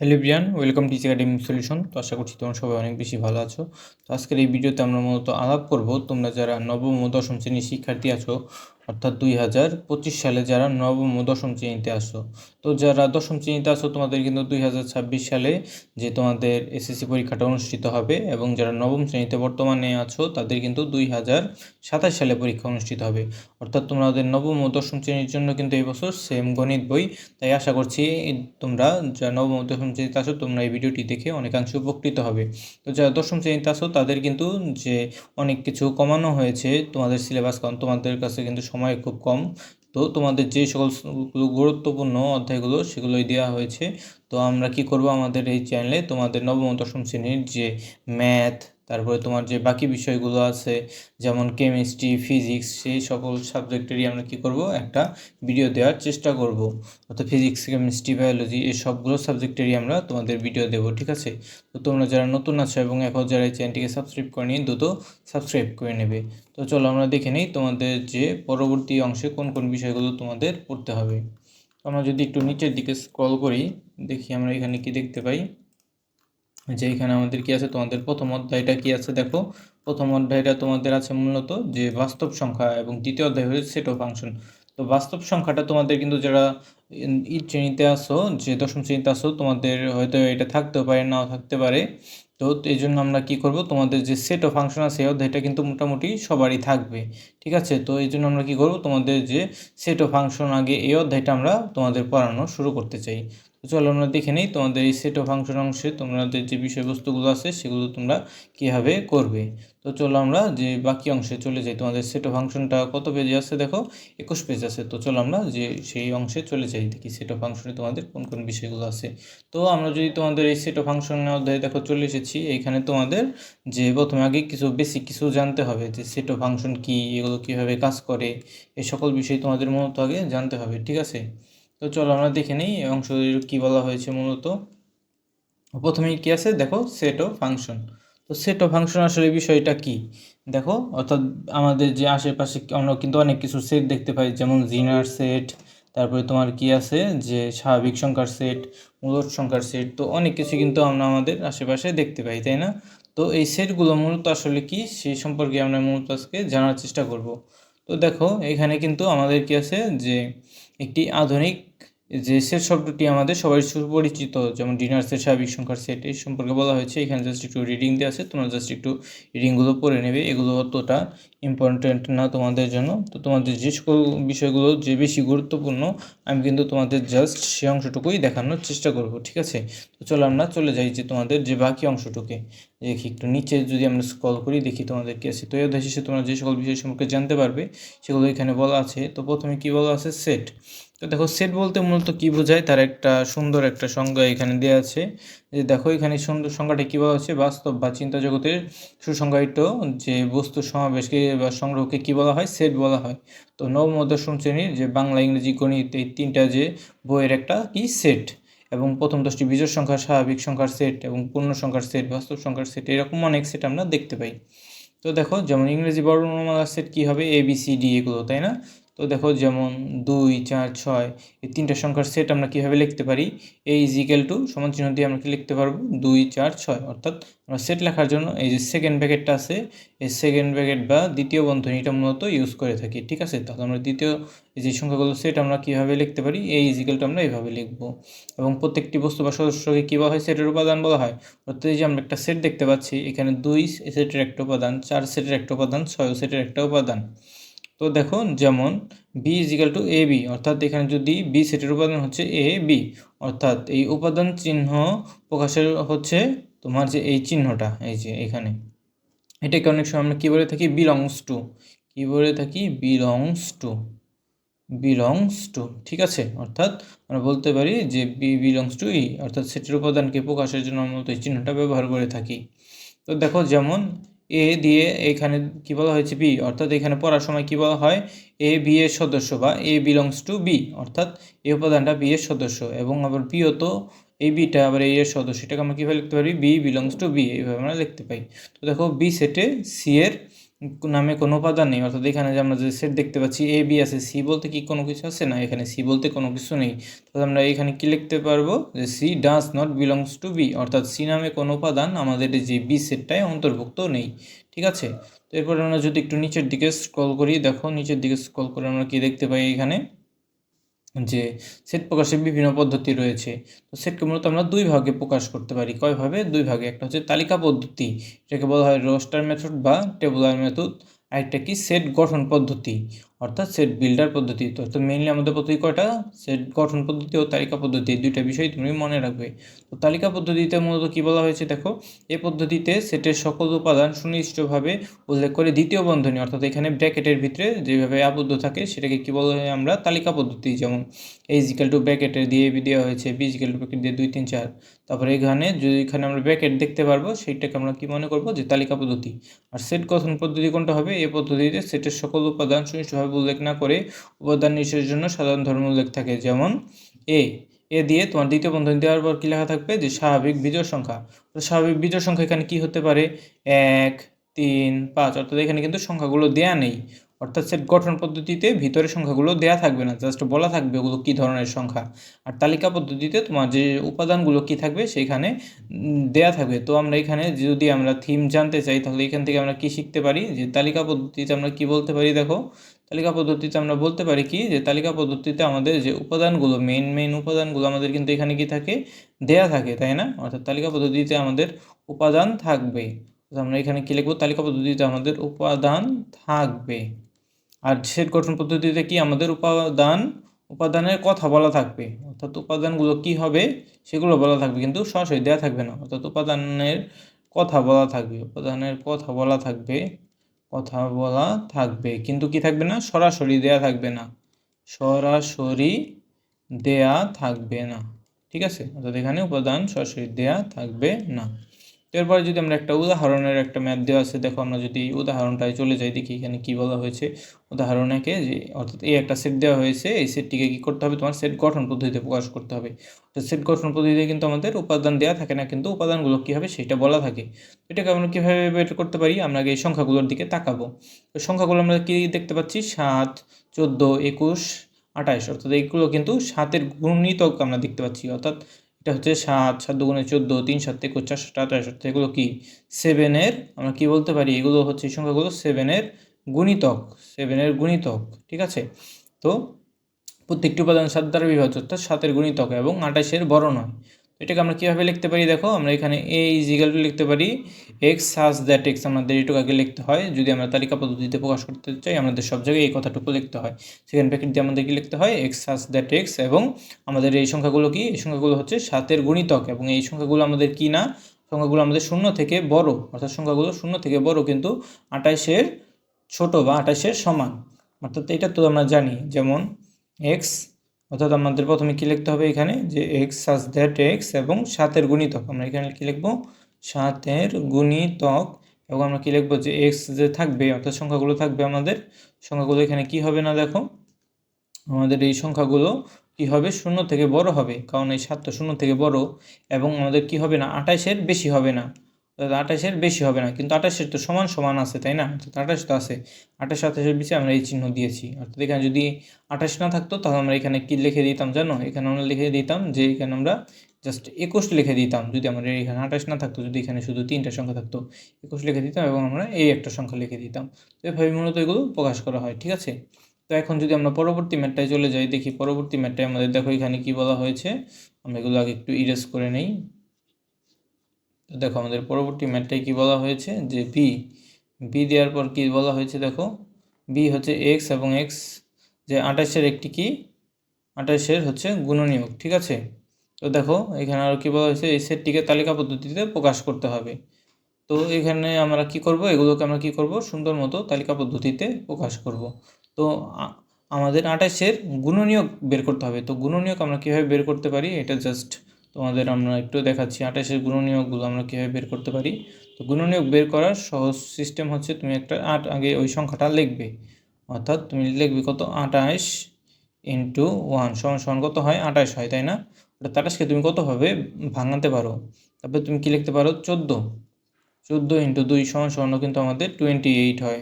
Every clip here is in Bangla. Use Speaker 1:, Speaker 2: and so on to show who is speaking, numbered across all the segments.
Speaker 1: হ্যালো বিয়ান ওয়েলকাম টিচ একাডেমি সলিউশন তো আশা করছি তোমরা সবাই অনেক বেশি ভালো আছো। তো আজকের এই ভিডিওতে আমরা মূলত আলাপ করব। তোমরা যারা নবম ও দশম শ্রেণির শিক্ষার্থী আছো অর্থাৎ দুই হাজার পঁচিশ সালে যারা নবম ও দশম শ্রেণীতে আসো। তো যারা দশম শ্রেণীতে আসো, তোমাদের কিন্তু দুই হাজার ছাব্বিশ সালে যে তোমাদের এসএসসি পরীক্ষাটা অনুষ্ঠিত হবে এবং যারা নবম শ্রেণীতে বর্তমানে আছো, তাদের কিন্তু দুই হাজার সাতাশ সালে পরীক্ষা অনুষ্ঠিত হবে। অর্থাৎ তোমাদের নবম ও দশম শ্রেণির জন্য কিন্তু এই বছর সেম গণিত বই। তাই আশা করছি তোমরা যারা নবম ও দশম শ্রেণীতে আসো, তোমরা এই ভিডিওটি দেখে অনেকাংশে উপকৃত হবে। তো যারা দশম শ্রেণীতে আসো, তাদের কিন্তু যে অনেক কিছু কমানো হয়েছে তোমাদের সিলেবাস কারণ তোমাদের কাছে কিন্তু সময় খুব কম। তো তোমাদের যে সকল গুরুত্বপূর্ণ অধ্যায়গুলো সেগুলোই দেওয়া হয়েছে। তো আমরা কি করব আমাদের এই চ্যানেলে তোমাদের নবম দশম শ্রেণির যে ম্যাথ তারপরে তোমার যে বাকি বিষয়গুলো আছে, যেমন কেমিস্ট্রি ফিজিক্স সেই সকল সাবজেক্টেরই আমরা কি করব? একটা ভিডিও দেওয়ার চেষ্টা করব। অর্থাৎ ফিজিক্স কেমিস্ট্রি বায়োলজি এই সবগুলো সাবজেক্টেরই আমরা তোমাদের ভিডিও দেবো, ঠিক আছে? তো তোমরা যারা নতুন আছো এবং এখন যারা এই চ্যানেলটিকে সাবস্ক্রাইব করেনি, দ্রুত সাবস্ক্রাইব করে নেবে। তো চলো আমরা দেখে নিই তোমাদের যে পরবর্তী অংশে কোন কোন বিষয়গুলো তোমাদের পড়তে হবে। আমরা যদি একটু নিচের দিকে স্ক্রল করি, দেখি আমরা এখানে কি দেখতে পাই। যে এখানে আমাদের কি আছে? তোমাদের প্রথম অধ্যায়টা কি আছে দেখো? প্রথম অধ্যায়টা তোমাদের আছে মূলত যে বাস্তব সংখ্যা এবং দ্বিতীয় অধ্যায় হচ্ছে সেট অফ ফাংশন তো বাস্তব সংখ্যাটা তোমাদের কিন্তু যারা ই শ্রেণীতে আসো যে দশম শ্রেণীতে আসো তোমাদের হয়তো এটা থাকতেও পারে, নাও থাকতে পারে। তো এই জন্য আমরা কি করব? তোমাদের যে সেট অফ ফাংশন আছে, এই অধ্যায়টা কিন্তু মোটামুটি সবারই থাকবে। ঠিক আছে? তো এই জন্য আমরা কি করব? তোমাদের যে সেট অফ ফাংশন আগে এই অধ্যায়টা আমরা তোমাদের পড়ানো শুরু করতে চাই। চলো আমরা দেখে নিই তোমাদের এই সেট অফ ফাংশন অংশে তোমাদের যে বিষয়বস্তুগুলো আছে সেগুলো তোমরা কীভাবে করবে। তো চলো আমরা যে বাকি অংশে চলে যাই, তোমাদের সেট অফ ফাংশনটা কত পেজে আছে দেখো? একুশ পেজ আছে। তো চলো আমরা যে সেই অংশে চলে যাই, দেখি সেট অফ ফাংশনে তোমাদের কোন কোন বিষয়গুলো আছে। তো আমরা যদি তোমাদের এই সেট অফ ফাংশনের অধ্যায়ে দেখো চলে এসেছি, এইখানে তোমাদের যে প্রথমে আগে কিছু বেসিক কিছু জানতে হবে, যে সেট অফ ফাংশন কী, এগুলো কীভাবে কাজ করে এই সকল বিষয় তোমাদের মূলত আগে জানতে হবে, ঠিক আছে? তো চলো আমরা দেখে নিই অংশ কী বলা হয়েছে মূলত। প্রথমেই কী আছে? দেখো সেট অফ ফাংশন তো সেট অফ ফাংশন আসলে বিষয়টা কি? দেখো, অর্থাৎ আমাদের যে আশেপাশে আমরা কিন্তু অনেক কিছু সেট দেখতে পাই, যেমন জিনার সেট তারপরে তোমার কি আছে? যে স্বাভাবিক সংখ্যার সেট মূলত সংখ্যার সেট তো অনেক কিছু কিন্তু আমরা আমাদের আশেপাশে দেখতে পাই, তাই না? তো এই সেটগুলো মূলত আসলে কি? সেই সম্পর্কে আমরা মূলত আজকে জানার চেষ্টা করব। তো দেখো এখানে কিন্তু আমাদের কি আছে যে একটি আধুনিক যে সেট শব্দটি আমাদের সবাই সুপরিচিত, যেমন ডিনার সেট স্বাভাবিক সংখ্যার সেট এই সম্পর্কে বলা হয়েছে। এখানে জাস্ট একটু রিডিং দিয়ে আছে, তোমরা জাস্ট একটু রিডিংগুলো পড়ে নেবে। এগুলো অতটা ইম্পর্টেন্ট না তোমাদের জন্য। তো তোমাদের যে সকল বিষয়গুলো যে বেশি গুরুত্বপূর্ণ, আমি কিন্তু তোমাদের জাস্ট সে অংশটুকুই দেখানোর চেষ্টা করব, ঠিক আছে? তো চলো আমরা চলে যাই যে তোমাদের যে বাকি অংশটুকে। দেখি একটু নিচে যদি আমরা স্কল করি, দেখি তোমাদের কি আছে। তো এই শেষে তোমরা যে সকল বিষয় সম্পর্কে জানতে পারবে, সেগুলো এখানে বলা আছে। তো প্রথমে কি বলা আছে? সেট তো দেখো সেট বলতে মূলত কী বোঝায়? তার একটা সুন্দর একটা সংজ্ঞা এখানে দেওয়া আছে। যে দেখো এখানে সুন্দর সংজ্ঞাটা কী বলা হচ্ছে? বাস্তব বা চিন্তা জগতের সুসংজ্ঞায়িত যে বস্তু সমাবেশকে বা সংগ্রহকে কী বলা হয়? সেট বলা হয়। তো নবম দশম শ্রেণির যে বাংলা, ইংরেজি, গণিত এই তিনটা যে বইয়ের একটা কি সেট এবং প্রথম দশটি বিজয় সংখ্যা, স্বাভাবিক সংখ্যার সেট এবং পূর্ণ সংখ্যার সেট বাস্তব সংখ্যার সেট এরকম অনেক সেট আমরা দেখতে পাই। তো দেখো যেমন ইংরেজি বর্ণমালার সেট কী হবে? এ বি সি ডি এগুলো, তাই না? তো দেখো যেমন দুই, চার, ছয়, এই তিনটা সংখ্যার সেট আমরা কীভাবে লিখতে পারি? এই ইজিক্যাল টু সমান চিহ্ন দিয়ে আমরা কি লিখতে পারব? দুই, চার, ছয়, অর্থাৎ আমরা সেট লেখার জন্য এই যে সেকেন্ড ব্যাকেটটা আছে, এই সেকেন্ড ব্যাকেট বা দ্বিতীয় বন্ধনীটা মূলত ইউজ করে থাকি, ঠিক আছে? তাহলে আমরা দ্বিতীয় যে সংখ্যাগুলো সেট আমরা কীভাবে লিখতে পারি? এই ইজিক্যালটা আমরা এইভাবে লিখব। এবং প্রত্যেকটি বস্তু বা সদস্যকে কী বলা হয়? সেটের উপাদান বলা হয়। অর্থাৎ এই যে আমরা একটা সেট দেখতে পাচ্ছি, এখানে দুই সেটের একটা উপাদান, চার সেটের একটা উপাদান ছয় সেটের একটা উপাদান। তো দেখো যেমন B equal to A B অর্থাৎ এখানে যদি বি সেটের উপাদান হচ্ছে এ বি অর্থাৎ এই উপাদান চিহ্ন প্রকাশের হচ্ছে তোমার যে এই চিহ্নটা, এই যে এখানে। এটাকে অনেক সময় আমরা কী বলে থাকি? বিলংস টু কী বলে থাকি? বিলংস টু বিলংস টু ঠিক আছে? অর্থাৎ আমরা বলতে পারি যে বি বিলংস টু ই অর্থাৎ সেটের উপাদানকে প্রকাশের জন্য আমরা এই চিহ্নটা ব্যবহার করে থাকি। তো দেখো, যেমন এ দিয়ে এখানে কি বলা হয়েছে? বি অর্থাৎ এখানে পড়ার সময় কি বলা হয়? এ বি এর সদস্য বা এ বিলংস টু বি অর্থাৎ এই উপাদানটা বি এর সদস্য এবং আবার বিও তো এই বিটা আবার এই এর সদস্য। এটাকে আমরা কীভাবে লিখতে পারি? বি বিলংস টু বি এইভাবে আমরা লিখতে পাই তো দেখো বি সেটে সি এর নামে কোনো উপাদান নেই। অর্থাৎ এখানে যে আমরা যে সেট দেখতে পাচ্ছি এ বি আছে সি বলতে কি কোনো কিছু আছে? না, এখানে সি বলতে কোনো কিছু নেই। তাহলে আমরা এখানে কি লিখতে পারব? যে C does not belongs to B অর্থাৎ সি নামে কোনো উপাদান আমাদের যে বি সেটটায় অন্তর্ভুক্ত নেই। ঠিক আছে? তো এরপরে আমরা যদি একটু নিচের দিকে স্ক্রল করি, দেখো নিচের দিকে স্ক্রল করে আমরা কি দেখতে পাই এখানে? যে সেট প্রকাশের বিভিন্ন পদ্ধতি রয়েছে। তো সেটকে মূলত আমরা দুই ভাগে প্রকাশ করতে পারি। কয়ভাবে দুই ভাগে। একটা হচ্ছে তালিকা পদ্ধতি, এটাকে বলা হয় রোস্টার মেথড বা টেবুলার মেথড। আরেকটা কি সেট গঠন পদ্ধতি? অর্থাৎ সেট বিল্ডার পদ্ধতি। তো মেইনলি আমাদের পদ্ধতি কয়টা? সেট গঠন পদ্ধতি ও তালিকা পদ্ধতি দুইটা বিষয় তুমি মনে রাখবে। তো তালিকা পদ্ধতিতে মূলত কী বলা হয়েছে দেখো? এই পদ্ধতিতে সেটের সকল উপাদান সুনির্দিষ্টভাবে উল্লেখ করে দ্বিতীয় বন্ধনী, অর্থাৎ এখানে ব্র্যাকেটের ভিতরে যেভাবে আবদ্ধ থাকে সেটাকে কী বলা হয় আমরা তালিকা পদ্ধতি, যেমন এই জিক্যাল টু ব্র্যাকেটের দিয়ে দেওয়া হয়েছে বি জিক্যাল টু ব্র্যাকেট দিয়ে দুই, তিন, চার। তারপরে এখানে যদি এখানে আমরা ব্র্যাকেট দেখতে পারব, সেইটাকে আমরা কী মনে করব? যে তালিকা পদ্ধতি। আর সেট গঠন পদ্ধতি কোনটা হবে? এই পদ্ধতিতে সেটের সকল উপাদান সুনির্দিষ্টভাবে উল্লেখ না করে উপাদান নিশ্চয়ের জন্য সাধারণ ধর্ম উল্লেখ থাকে। যেমন এ এ দিয়ে তোমার দ্বিতীয় বন্ধনী দেওয়ার পর কী লেখা থাকবে? যে স্বাভাবিক বিজোড় সংখ্যা। তো স্বাভাবিক বিজোড় সংখ্যা এখানে কী হতে পারে? এক, তিন, পাঁচ। অর্থাৎ এখানে কিন্তু সংখ্যাগুলো দেয়া নেই। অর্থাৎ সেট গঠন পদ্ধতিতে ভিতরে সংখ্যাগুলো দেয়া থাকবে না জাস্ট বলা থাকবে ওগুলো কী ধরনের সংখ্যা। আর তালিকা পদ্ধতিতে তোমার যে উপাদানগুলো কী থাকবে সেখানে দেয়া থাকবে। তো আমরা এখানে যদি আমরা থিম জানতে চাই, তাহলে এখান থেকে আমরা কি শিখতে পারি? যে তালিকা পদ্ধতিতে আমরা কি বলতে পারি দেখো? তালিকা পদ্ধতিতে আমরা বলতে পারি কি? যে তালিকা পদ্ধতিতে আমাদের যে উপাদানগুলো মেইন মেইন উপাদানগুলো আমাদের কিন্তু এখানে কি থাকে? দেয়া থাকে, তাই না? অর্থাৎ তালিকা পদ্ধতিতে আমাদের উপাদান থাকবে। আমরা এখানে কি লিখব? তালিকা পদ্ধতিতে আমাদের উপাদান থাকবে। আর সেট গঠন পদ্ধতিতে কি আমাদের উপাদান, উপাদানের কথা বলা থাকবে? অর্থাৎ উপাদানগুলো কি হবে, সেগুলো বলা থাকবে, কিন্তু সরাসরি দেওয়া থাকবে না। অর্থাৎ উপাদানের কথা বলা থাকবে, উপাদানের কথা বলা থাকবে, কথা বলা থাকবে, কিন্তু কি থাকবে না? সরাসরি দেয়া থাকবে না। সরাসরি দেয়া থাকবে না। ঠিক আছে? অর্থাৎ এখানে উপাদান সরাসরি দেয়া থাকবে না। এরপরে যদি আমরা একটা উদাহরণের একটা ম্যাথ দেওয়া আছে, দেখো আমরা যদি উদাহরণটায় চলে যাই, দেখি এখানে কি বলা হয়েছে। উদাহরণেকে যে, অর্থাৎ এই একটা সেট দেওয়া হয়েছে, এই সেটটিকে কী করতে হবে? তোমার সেট গঠন পদ্ধতিতে প্রকাশ করতে হবে। তো সেট গঠন পদ্ধতিতে কিন্তু আমাদের উপাদান দেওয়া থাকে না, কিন্তু উপাদানগুলো কী হবে সেটা বলা থাকে। এটাকে আমরা কীভাবে বের করতে পারি? আমরা এই সংখ্যাগুলোর দিকে তাকাবো। তো সংখ্যাগুলো আমরা কী দেখতে পাচ্ছি? সাত, চোদ্দ, একুশ, আঠাশ, অর্থাৎ এইগুলো কিন্তু সাতের গুণিতক আমরা দেখতে পাচ্ছি। অর্থাৎ এটা হচ্ছে সাত সাত দুগুণে চোদ্দ, তিন, সাত থেকে চার, সাত আঠাশ এগুলো কি? সেভেনের, আমরা কি বলতে পারি? এগুলো হচ্ছে এই সংখ্যাগুলো সেভেনের গুণিতক সেভেনের গুণিতক, ঠিক আছে? তো প্রত্যেকটি উপাদান সাত দ্বারা বিভাজ্য অর্থাৎ সাতের গুণিতক এবং আঠাশের বড় নয় এটাকে আমরা কীভাবে লিখতে পারি? দেখো, আমরা এখানে এ ইজিক্যাল লিখতে পারি। এক্স সাজ দ্যাট এক্স আমাদের এটুকু আগে লিখতে হয়। যদি আমরা তালিকা পদ্ধতিতে প্রকাশ করতে চাই, আমাদের সব জায়গায় এই কথাটুকু লিখতে হয়। সেকেন্ড প্যাকেট দিয়ে আমাদের কি লিখতে হয়? এক্স সাজ দ্যাট এক্স এবং আমাদের এই সংখ্যাগুলো কি? এই সংখ্যাগুলো হচ্ছে সাতের গুণিতক এবং এই সংখ্যাগুলো আমাদের কি না? সংখ্যাগুলো আমাদের শূন্য থেকে বড়। অর্থাৎ সংখ্যাগুলো শূন্য থেকে বড় কিন্তু আঠাশের ছোট বা আঠাশের সমান। অর্থাৎ এটা তো আমরা জানি। যেমন এক্স অর্থাৎ আমাদের প্রথমে কী লিখতে হবে এখানে? যে এক্স সাজ দ্যাট এক্স এবং সাতের গুণিতক। আমরা এখানে কী লিখব? সাতের গুণিতক। এবং আমরা কী লিখব? যে এক্স যে থাকবে, অর্থাৎ সংখ্যাগুলো থাকবে আমাদের, সংখ্যাগুলো এখানে কি হবে না দেখো? আমাদের এই সংখ্যাগুলো কি হবে? শূন্য থেকে বড় হবে। কারণ এই সাতটা শূন্য থেকে বড়। এবং আমাদের কি হবে না? আঠাশের বেশি হবে না। আঠাশের বেশি হবে না, কিন্তু আঠাশের তো সমান সমান আছে, তাই না? আঠাশ তো আছে। আঠাশ আঠাশের বেশি আমরা এই চিহ্ন দিয়েছি। অর্থাৎ এখানে যদি আঠাশ না থাকতো, তাহলে আমরা এখানে কি লিখে দিতাম জানো এখানে আমরা লিখে দিতাম যে এখানে আমরা জাস্ট একুশ লিখে দিতাম। যদি আমাদের এখানে আঠাশ না থাকতো, যদি এখানে শুধু তিনটা সংখ্যা থাকতো, একুশ লিখে দিতাম এবং আমরা এই একটা সংখ্যা লিখে দিতাম। তো এভাবে মূলত এগুলো প্রকাশ করা হয়, ঠিক আছে? তো এখন যদি আমরা পরবর্তী ম্যাটটায় চলে যাই, দেখি পরবর্তী ম্যাটটায় আমাদের দেখো এখানে কি বলা হয়েছে। আমরা এগুলো আগে একটু ইরেজ করে নেই। তো দেখো আমাদের পরবর্তী ম্যাটটায় কি বলা হয়েছে? যে বি বি দেওয়ার পর কি বলা হয়েছে দেখো? বি হচ্ছে এক্স এবং এক্স যে আঠাশের একটি কি? আঠাশের হচ্ছে গুণনীয়ক, ঠিক আছে? তো দেখো, এখানে আরও কী বলা হয়েছে? এই সেটটিকে তালিকা পদ্ধতিতে প্রকাশ করতে হবে। তো এখানে আমরা কি করব? এগুলোকে আমরা কি করব? সুন্দর মতো তালিকা পদ্ধতিতে প্রকাশ করব। তো আমাদের আঠাশের গুণনীয়ক বের করতে হবে। তো গুণনীয়ক আমরা কীভাবে বের করতে পারি? এটা জাস্ট তোমাদের আমরা একটু দেখাচ্ছি আঠাশের গুণনীয়কগুলো আমরা কীভাবে বের করতে পারি। তো গুণনীয়ক বের করার সহজ সিস্টেম হচ্ছে তুমি একটা আট আগে ওই সংখ্যাটা লিখবে। অর্থাৎ তুমি লিখবে কত? আঠাশ ইন্টু ওয়ান সমান সমান কত হয়? আঠাশ হয়, তাই না? ওটা আঠাশকে তুমি কতভাবে ভাঙাতে পারো? তারপরে তুমি কী লিখতে পারো? চোদ্দ। চোদ্দ ইন্টু দুই সমান সমান কিন্তু আমাদের টোয়েন্টি এইট হয়।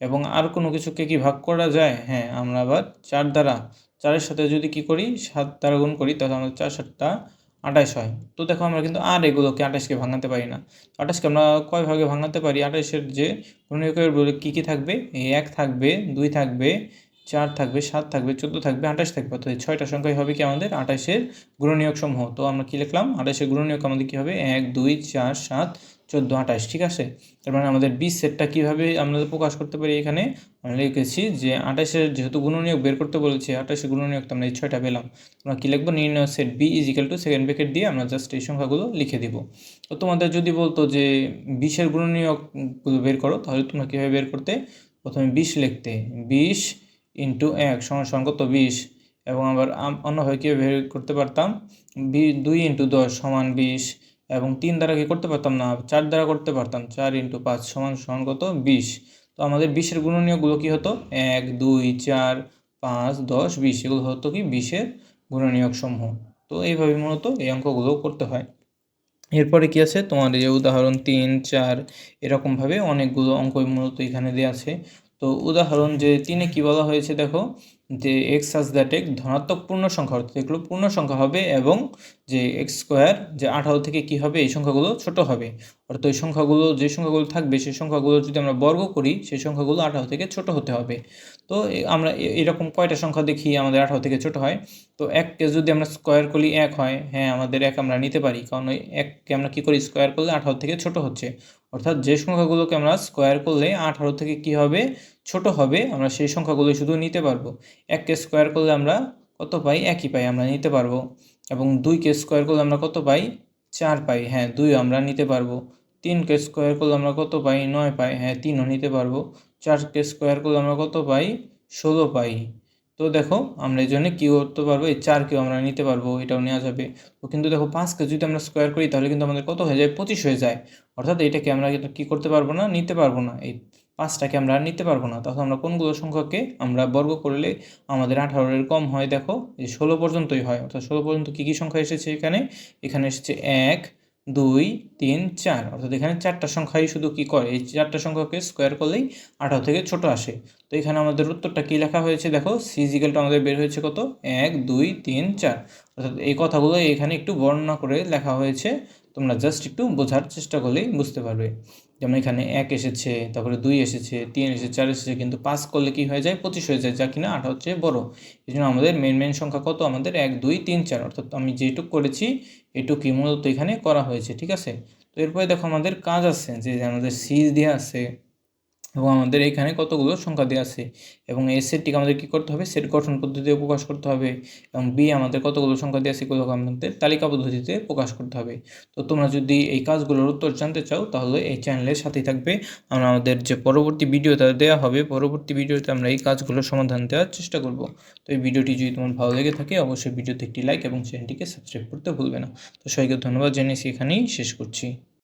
Speaker 1: এবং আর কোনো কিছুকে কি ভাগ করা যায়? হ্যাঁ আমরা আবার চার দ্বারা, চারের সাথে যদি কি করি? সাত দ্বারা গুণ করি, তাহলে আমাদের চার সাতটা আঠাশ হয়। তো দেখো আমরা কিন্তু আর এগুলোকে আঠাশকে ভাঙাতে পারি না। আঠাশকে আমরা কয় ভাগে ভাঙাতে পারি? আঠাশের যে গুণনীয়কের বলে কী কী থাকবে? এক থাকবে, দুই থাকবে, চার থাকবে, সাত থাকবে, চোদ্দ থাকবে, আঠাশ থাকবে। অর্থাৎ এই ছয়টা সংখ্যাই হবে কি আমাদের? আঠাশের গুণনীয়ক সমূহ। তো আমরা কী লিখলাম? আঠাশের গুণনীয়ক আমাদের কী হবে? এক, দুই, চার, সাত চোদ্দ আঠাশ, ঠিক আছে? তার মানে আমাদের বিশ সেটটা কীভাবে আমরা প্রকাশ করতে পারি এখানে? আমরা লিখেছি যে আঠাশের যেহেতু গুণনীয়ক বের করতে বলেছি, আঠাশের গুণনীয়ক তো আমরা এই ছয়টা পেলাম। আমরা কী লিখব? নির্ণয় set B equal to second bracket দিয়ে আমরা জাস্ট এই সংখ্যাগুলো লিখে দিব। তো তোমাদের যদি বলতো যে বিশের গুণনীয়কগুলো বের করো, তাহলে তোমরা কীভাবে বের করতে? প্রথমে বিশ লিখতে। বিশ ইন্টু এক সমান কত? বিশ। এবং আবার অন্যভাবে কীভাবে বের করতে পারতাম? বি, দুই ইন্টু দশ সমান বিশ। এবং তিন দ্বারা কি করতে পারতাম না? চার দ্বারা করতে পারতাম। চার ইন্টু পাঁচ সমান সমান কত? বিশ। তো আমাদের বিশের গুণনীয়গুলো কি হতো? এক, দুই, চার, পাঁচ, দশ, বিশ। এগুলো হতো কি? বিশের গুণনীয়ক সমূহ তো এইভাবে মূলত এই অঙ্কগুলো করতে হয়। এরপরে কি আছে? তোমার যে উদাহরণ তিন, চার, এরকমভাবে অনেকগুলো অঙ্ক মূলত এখানে দেওয়া আছে। তো উদাহরণ যে তিনে কি বলা হয়েছে দেখো? যে এক্স সাজ দ্যাট এক ধনাত্মক পূর্ণ সংখ্যা, অর্থাৎ এগুলো পূর্ণ সংখ্যা হবে এবং যে এক্স স্কোয়ার যে আঠারো থেকে কি হবে, এই সংখ্যাগুলো ছোট হবে। অর্থাৎ ওই সংখ্যাগুলো, যে সংখ্যাগুলো থাকবে, সেই সংখ্যাগুলো যদি আমরা বর্গ করি, সেই সংখ্যাগুলো আঠারো থেকে ছোট হতে হবে। তো আমরা এরকম কয়টা সংখ্যা দেখি আমাদের আঠারো থেকে ছোট হয়? তো এককে যদি আমরা স্কোয়ার করি এক হয় হ্যাঁ আমাদের এক আমরা নিতে পারি। কারণ ওই এককে আমরা কী করি? স্কোয়ার করলে আঠারো থেকে ছোট হচ্ছে। অর্থাৎ যে সংখ্যাগুলোকে আমরা স্কোয়ার করলে আঠারো থেকে কি হবে? ছোট হবে। আমরা সেই সংখ্যাগুলো শুধু নিতে পারব। এককে স্কোয়ার করলে আমরা কত পাই? একই পাই। আমরা নিতে পারব। এবং দুইকে স্কোয়ার করলে আমরা কত পাই? চার পাই। হ্যাঁ দুই আমরা নিতে পারব। তিনকে স্কোয়ার করলে আমরা কত পাই? নয় পাই। হ্যাঁ তিনও নিতে পারব। চারকে স্কোয়ার করলে আমরা কত পাই? ষোলো পাই। তো দেখো, আমরা এই জন্য কী করতে পারব, এই চারকেও আমরা নিতে পারব, এটাও নেওয়া যাবে। তো কিন্তু দেখো পাঁচকে যদি আমরা স্কোয়ার করি, তাহলে কিন্তু আমাদের কত হয়ে যায়? পঁচিশ হয়ে যায়। অর্থাৎ এটাকে আমরা কী করতে পারব না, নিতে পারব না। এই পাঁচটাকে আমরা আর নিতে পারব না। তখন আমরা কোনগুলো সংখ্যাকে আমরা বর্গ করলে আমাদের আঠারোর কম হয়? দেখো, এই ষোলো পর্যন্তই হয়। অর্থাৎ ষোলো পর্যন্ত কী কী সংখ্যা এসেছে এখানে? এখানে এসেছে এক দুই, তিন, চার। অর্থাৎ এখানে চারটা সংখ্যাই শুধু কি করে? এই চারটা সংখ্যাকে স্কোয়ার করলেই আঠারো থেকে ছোট আসে। তো এখানে আমাদের উত্তরটা কী লেখা হয়েছে? দেখো সিজিক্যালটা আমাদের বের হয়েছে কত? এক, দুই, তিন, চার। অর্থাৎ এই কথাগুলো এখানে একটু বর্ণনা করে লেখা হয়েছে। তোমরা জাস্ট একটু বোঝার চেষ্টা করলেই বুঝতে পারবে। যেমন এখানে এক এসেছে, তারপরে দুই এসেছে, তিন এসেছে, চার এসেছে, কিন্তু পাঁচ করলে কি হয়ে যায়? পঁচিশ হয়ে যায়, যা কিনা আট হচ্ছে বড়। এই জন্য আমাদের মেন মেন সংখ্যা কত? আমাদের এক, দুই, তিন, চার। অর্থাৎ আমি যেটুক করেছি, এটুকুই মূলত এখানে করা হয়েছে, ঠিক আছে? তো এরপরে দেখো আমাদের কাজ আছে, যে আমাদের সিজ দেওয়া আছে। এবং আমাদের এখানে কতগুলো সংখ্যা দেওয়া আছে? এবং এই সেটটিকে আমাদের কী করতে হবে? সেট গঠন পদ্ধতিতে প্রকাশ করতে হবে। এবং বি আমাদের কতগুলো সংখ্যা দেওয়া আছে এগুলোকে আমাদের তালিকা পদ্ধতিতে প্রকাশ করতে হবে। তো তোমরা যদি এই কাজগুলোর উত্তর জানতে চাও, তাহলে এই চ্যানেলের সাথেই থাকবে। আমরা আমাদের যে পরবর্তী ভিডিওটা দেওয়া হবে, পরবর্তী ভিডিওতে আমরা এই কাজগুলোর সমাধান দেওয়ার চেষ্টা করব। তো এই ভিডিওটি যদি তোমার ভালো লেগে থাকে, অবশ্যই ভিডিওতে একটি লাইক এবং চ্যানেলটিকে সাবস্ক্রাইব করতে ভুলবে না। তো সবাইকে ধন্যবাদ জানিয়েছি এখানেই শেষ করছি।